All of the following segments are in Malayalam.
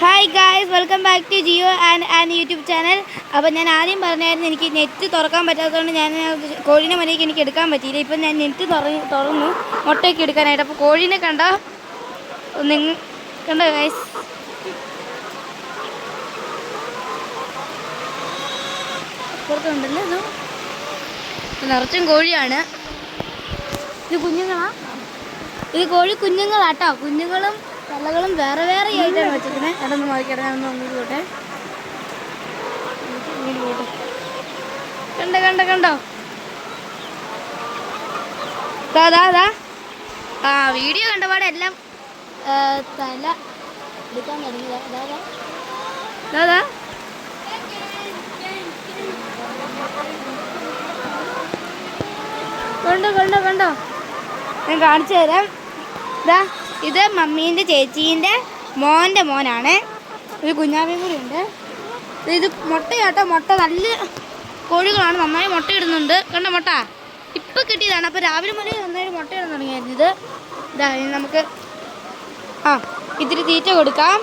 Hi guys welcome back to Jio and and YouTube channel അപ്പോൾ ഞാൻ ആദ്യം പറഞ്ഞായിരുന്നു എനിക്ക് നെറ്റ് തുറക്കാൻ പറ്റാത്തതുകൊണ്ട് ഞാൻ കോഴീനെ മര്യാദയ്ക്ക് എനിക്ക് എടുക്കാൻ പറ്റിയില്ല. ഇപ്പം ഞാൻ നെറ്റ് തുറന്നു. മുട്ടയൊക്കെ എടുക്കാനായിട്ട്. അപ്പോൾ കോഴീനെ കണ്ടോ നിങ്ങൾ കണ്ടോ ഗായ്സ് പുറത്തുണ്ടല്ലോ ഇത് നിറച്ചും കോഴിയാണ്. ഇത് കുഞ്ഞുങ്ങളാ? ഇത് കോഴി കുഞ്ഞുങ്ങളാട്ടോ. കുഞ്ഞുങ്ങളും കലകളും വേറെ വേറെ ആയിട്ടാണ് വെച്ചിരിക്കുന്നത്. ഇടന്ന് നോക്കിയിട്ട് ഞാൻ ഒന്ന് പോട്ടെ. കണ്ട കണ്ട കണ്ടോ? അതാ അതാ ആ വീഡിയോ കണ്ടപാടെ എല്ലാം തല എടുക്കാൻ തുടങ്ങിയതാ കണ്ടോ കണ്ടോ കണ്ടോ? ഞാൻ കാണിച്ചു തരാം. ഇതാ ഇത് മമ്മീന്റെ ചേച്ചീന്റെ മോന്റെ മോനാണ്. ഒരു കുഞ്ഞാവയും കൂടി ഉണ്ട്. ഇത് മുട്ടയാട്ടോ മുട്ട നല്ല കോഴികളാണ് നന്നായി മുട്ട ഇടുന്നുണ്ട്. കണ്ട മുട്ട? ഇപ്പം കിട്ടിയതാണ്. അപ്പോൾ രാവിലെ മുതൽ നന്നായിട്ട് മുട്ട ഇടാൻ തുടങ്ങിയായിരുന്നു ഇത്. ഇതാ നമുക്ക് ആ ഇത്തിരി തീറ്റ കൊടുക്കാം.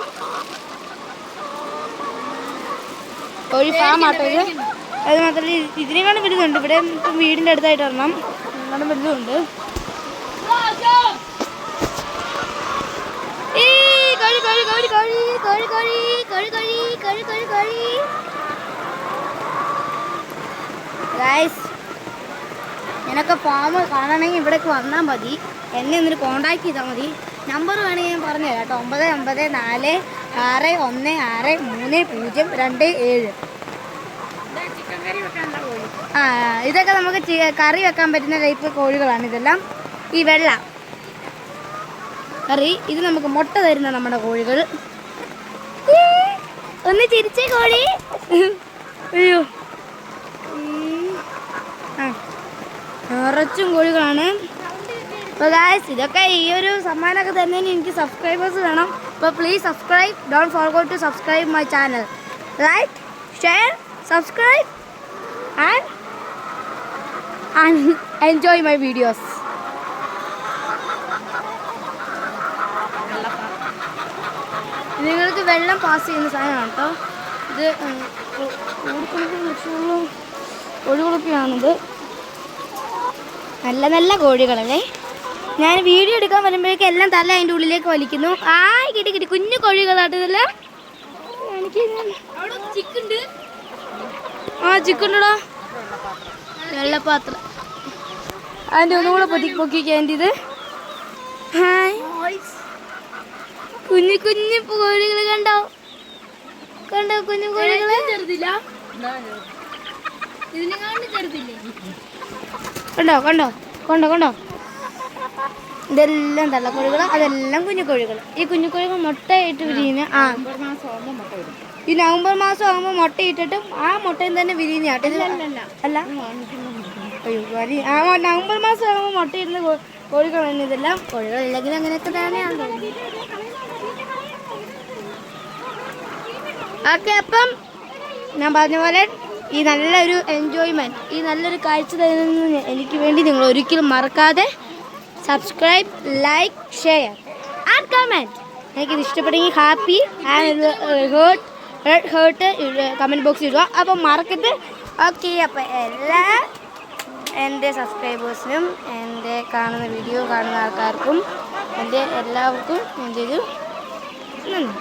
കോഴി ഫാം ആട്ടോ ഇത്. അത് മാത്രമല്ല ഇതിനെക്കാളും വലുതുണ്ട്. ഇവിടെ വീടിന്റെ അടുത്തായിട്ട് ഒരെണ്ണം ഇതിനെക്കാളും വലുതുണ്ട്. കോഴി കോഴി കോഴി കോഴി കോഴി കോഴി ഗൈസ് ഞാനൊക്കെ കാണണമെങ്കിൽ ഇവിടേക്ക് വന്നാൽ മതി. എന്നെ ഒന്നൊരു കോണ്ടാക്ട് ചെയ്താൽ മതി. നമ്പർ വേണമെങ്കിൽ ഞാൻ പറഞ്ഞു തരാം കേട്ടോ. ഒമ്പത് ഒമ്പത് നാല് ആറ് ഒന്ന് ആറ് മൂന്ന് പൂജ്യം രണ്ട് ഏഴ്. ആ ഇതൊക്കെ നമുക്ക് കറി വെക്കാൻ പറ്റുന്ന ടൈപ്പ് കോഴികളാണ് ഇതെല്ലാം. ഈ വെള്ള. കറി ഇത് നമുക്ക് മുട്ട തരുന്ന നമ്മുടെ കോഴികൾ. ഒന്ന് ചിരിച്ചേ കോഴി അയ്യോ. നിറച്ചും കോഴികളാണ് അപ്പോൾ ഗായസ് ഇതൊക്കെ ഈ ഒരു സമ്മാനമൊക്കെ തന്നെ എനിക്ക് സബ്സ്ക്രൈബേഴ്സ് വേണം. അപ്പോൾ please subscribe don't forgot to subscribe my channel like share subscribe and and enjoy my videos നിങ്ങൾക്ക് വെള്ളം പാസ് ചെയ്യുന്ന സാധനമാണ് കേട്ടോ. ഇത് കോഴിക്കുളപ്പി ലക്ഷ്യമുള്ള കോഴിക്കുളപ്പിയാണിത്. നല്ല നല്ല കോഴികളല്ലേ? ഞാൻ വീഡിയോ എടുക്കാൻ വരുമ്പോഴേക്കും എല്ലാം തല അതിന്റെ ഉള്ളിലേക്ക് വലിക്കുന്നു. ആ കിട്ടി കിട്ടി കുഞ്ഞു കോഴികളാട്ട് ഇതെല്ലാം. എനിക്ക് ആ ചിക്കുണ്ടോ വെള്ളപ്പാത്രം. അതിന്റെ ഒന്നുകൂടെ പൊതി പൊക്കിക്കാൻ ഇത്. ഹായ്. കുഞ്ഞു കുഞ്ഞു കോഴികൾ കണ്ടോ? കണ്ടോ കുഞ്ഞു കോഴികളെ? ചെറുതില്ല? കണ്ടോ കണ്ടോ കണ്ടോ കണ്ടോ? ഇതെല്ലാം തള്ളക്കോഴികൾ അതെല്ലാം കുഞ്ഞു കോഴികൾ ഈ കുഞ്ഞു കോഴികൾ മുട്ടയിട്ട് വിരിയുന്ന ആ. ഈ നവംബർ മാസം ആകുമ്പോൾ മുട്ട ഇട്ടിട്ടും ആ മുട്ടയിൽ തന്നെ വിരിയുന്ന അല്ല ആ നവംബർ മാസം ആകുമ്പോൾ മുട്ടയിടുന്ന കോഴികളാണ് ഇതെല്ലാം. കോഴികളില്ലെങ്കിൽ അങ്ങനെയൊക്കെ തന്നെയാണ് ഓക്കെ അപ്പം ഞാൻ പറഞ്ഞ പോലെ ഈ നല്ലൊരു എൻജോയ്മെന്റ് ഈ നല്ലൊരു കാഴ്ച തരുന്ന എനിക്ക് വേണ്ടി നിങ്ങൾ ഒരിക്കലും മറക്കാതെ subscribe like share and comment എനിക്കിത് ഇഷ്ടപ്പെട്ടെങ്കിൽ happy and heart red heart comment ബോക്സിൽ ഇടുക. അപ്പം മറക്കരുത്. ഓക്കെ അപ്പം എല്ലാ എന്റെ സബ്സ്ക്രൈബേഴ്സിനും എന്റെ കാണുന്ന വീഡിയോ കാണുന്ന ആൾക്കാർക്കും എന്റെ എല്ലാവർക്കും എന്റെ ഒരു നന്ദി.